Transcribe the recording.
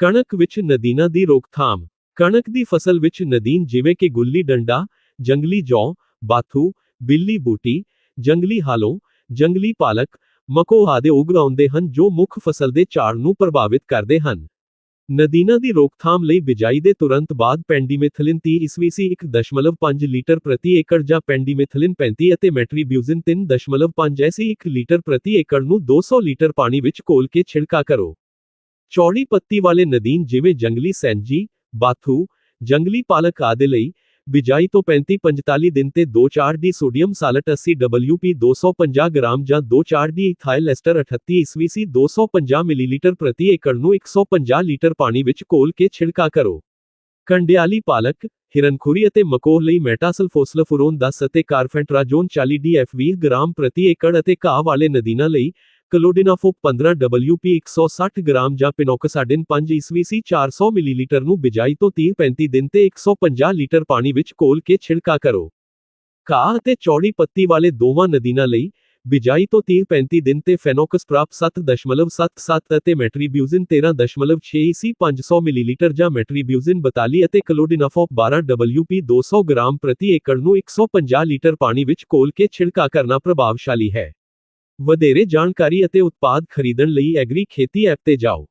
ਕਣਕ ਵਿੱਚ ਨਦੀਨਾਂ ਦੀ ਰੋਕਥਾਮ। ਕਣਕ ਦੀ ਫਸਲ ਵਿੱਚ ਨਦੀਨ ਜਿਵੇਂ ਕਿ ਗੁੱਲੀ ਡੰਡਾ, ਜੰਗਲੀ ਜੌਂ, ਬਾਥੂ, ਬਿੱਲੀ ਬੂਟੀ, ਜੰਗਲੀ ਹਾਲੋ, ਜੰਗਲੀ ਪਾਲਕ, ਮਕੋ ਆਦਿ ਉਗ ਆਉਂਦੇ ਹਨ ਜੋ ਮੁੱਖ ਫਸਲ ਦੇ ਝਾੜ ਨੂੰ ਪ੍ਰਭਾਵਿਤ ਕਰਦੇ ਹਨ। ਨਦੀਨਾਂ ਦੀ ਰੋਕਥਾਮ ਲਈ ਬਿਜਾਈ ਦੇ ਤੁਰੰਤ ਬਾਅਦ ਪੈਂਡੀਮੈਥਲਿਨ 30 ਈਸਵੀਸੀ 1.5 ਲੀਟਰ ਪ੍ਰਤੀ ਏਕੜ ਜਾਂ ਪੈਂਡੀਮੈਥਲਿਨ 35 ਅਤੇ ਮੈਟਰੀਬਿਊਜ਼ਿਨ 3.5 ਐਸੀ 1 ਲੀਟਰ ਪ੍ਰਤੀ ਏਕੜ ਨੂੰ 200 ਲੀਟਰ ਪਾਣੀ ਵਿੱਚ ਘੋਲ ਕੇ ਛਿੜਕਾ ਕਰੋ। ਚੌੜੀ ਪੱਤੀ ਵਾਲੇ ਨਦੀਨ ਜਿਵੇਂ ਜੰਗਲੀ ਸੈਂਜੀ ਬਾਥੂ, ਜੰਗਲੀ ਪਾਲਕ ਆਦਿ ਲਈ ਬਿਜਾਈ ਤੋਂ 35-45 ਦਿਨ ਤੇ 2-4 D sodium salt 80 WP 250 gram ਜਾਂ 2-4 ਡੀ ਇਥਾਈਲ ਐਸਟਰ 38 ਈਸਵੀਸੀ 250 ਮਿਲੀਲੀਟਰ ਪ੍ਰਤੀ ਏਕੜ ਨੂੰ 150 ਲੀਟਰ ਪਾਣੀ ਵਿੱਚ ਘੋਲ ਕੇ ਛਿੜਕਾ ਕਰੋ। ਕੰਡਿਆਲੀ ਪਾਲਕ, ਹਿਰਨਖੁਰੀ ਅਤੇ ਮਕੋਹ ਲਈ ਮੈਟਾਸਲਫੋਸਲਫੁਰੋਨ 10 ਅਤੇ ਕਾਰਫੈਂਟਰਾਜੋਨ 40 DF 20 ਗ੍ਰਾਮ ਪ੍ਰਤੀ ਏਕੜ ਅਤੇ ਘਾਹ ਵਾਲੇ ਨਦੀਨਾਂ ਲਈ ਕਲੋਡਿਨਾਫੋਕ 15 WP 160 ਗ੍ਰਾਮ ਜਾਂ ਪਿਨੋਕਸਾਡਿਨ 5 ਈਸਵੀਸੀ 400 ਮਿਲੀਲੀਟਰ ਨੂੰ ਬਿਜਾਈ ਤੋਂ 30-35 ਦਿਨ ਤੇ 150 ਲੀਟਰ ਪਾਣੀ ਵਿੱਚ ਘੋਲ ਕੇ ਛਿੜਕਾ ਕਰੋ। ਘਾਹ ਅਤੇ ਚੌੜੀ ਪੱਤੀ ਵਾਲੇ ਦੋਵਾਂ ਨਦੀਨਾਂ ਲਈ ਬਿਜਾਈ ਤੋਂ 30-35 ਦਿਨ ਤੇ ਫੈਨੋਕਸਪ੍ਰਾਪ 7.77 ਅਤੇ ਮੈਟਰੀਬਿਊਜ਼ਿਨ 13.6 ਈਸੀ 500 ਮਿਲੀਲੀਟਰ ਜਾਂ ਮੈਟਰੀਬਿਊਜ਼ਿਨ 42 ਅਤੇ ਕਲੋਡਿਨਾਫੋਕ 12 WP 200 ਗ੍ਰਾਮ ਪ੍ਰਤੀ ਏਕੜ ਨੂੰ 150 ਲੀਟਰ ਪਾਣੀ ਵਿੱਚ ਘੋਲ ਕੇ ਛਿੜਕਾ ਕਰਨਾ ਪ੍ਰਭਾਵਸ਼ਾਲੀ ਹੈ। ਵਧੇਰੇ ਜਾਣਕਾਰੀ ਅਤੇ ਉਤਪਾਦ ਖਰੀਦਣ ਲਈ ਐਗਰੀ ਖੇਤੀ ਐਪ ਤੇ ਜਾਓ।